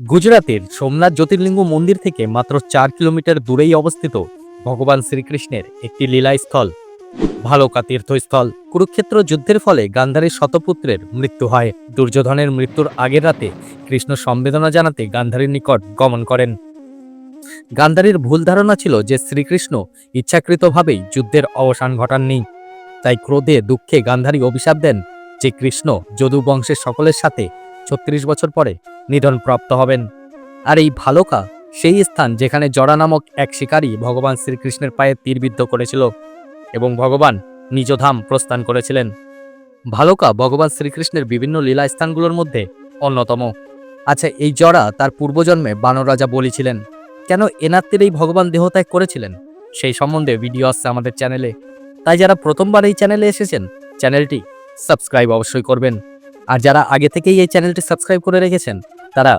গুজরাতের সোমনাথ জ্যোতির্লিঙ্গ মন্দির থেকে মাত্র চার কিলোমিটার দূরেই অবস্থিত ভগবান শ্রীকৃষ্ণের একটি লীলাস্থল, ভালকা তীর্থস্থল। কুরুক্ষেত্র যুদ্ধের ফলে গান্ধারীর শতপুত্রের মৃত্যু হয়। দুর্যোধনের মৃত্যুর আগের রাতে কৃষ্ণ সম্বেদনা জানাতে গান্ধারীর নিকট গমন করেন। গান্ধারীর ভুল ধারণা ছিল যে শ্রীকৃষ্ণ ইচ্ছাকৃতভাবেই যুদ্ধের অবসান ঘটাননি। তাই ক্রোধে দুঃখে গান্ধারী অভিশাপ দেন যে কৃষ্ণ যদু বংশের সকলের সাথে ছত্রিশ বছর পরে নিধন প্রাপ্ত হবেন। আর এই ভালকা, সেই স্থান যেখানে জরা নামক এক শিকারী ভগবান শ্রীকৃষ্ণের পায়ে তীরবিদ্ধ করেছিল এবং ভগবান নিজধাম প্রস্থান করেছিলেন। ভালকা ভগবান শ্রীকৃষ্ণের বিভিন্ন লীলা স্থানগুলোর মধ্যে অন্যতম। আচ্ছা এই জরা তার পূর্বজন্মে বানর রাজা বলেছিলেন। কেন এনাত্মের এই ভগবান দেহত্যাগ করেছিলেন? সেই সম্বন্ধে ভিডিও আসছে আমাদের চ্যানেলে। তাই যারা প্রথমবার এই চ্যানেলে এসেছেন, চ্যানেলটি সাবস্ক্রাইব অবশ্যই করবেন। আর যারা আগে থেকেই এই চ্যানেলটি সাবস্ক্রাইব করে রেখেছেন তারা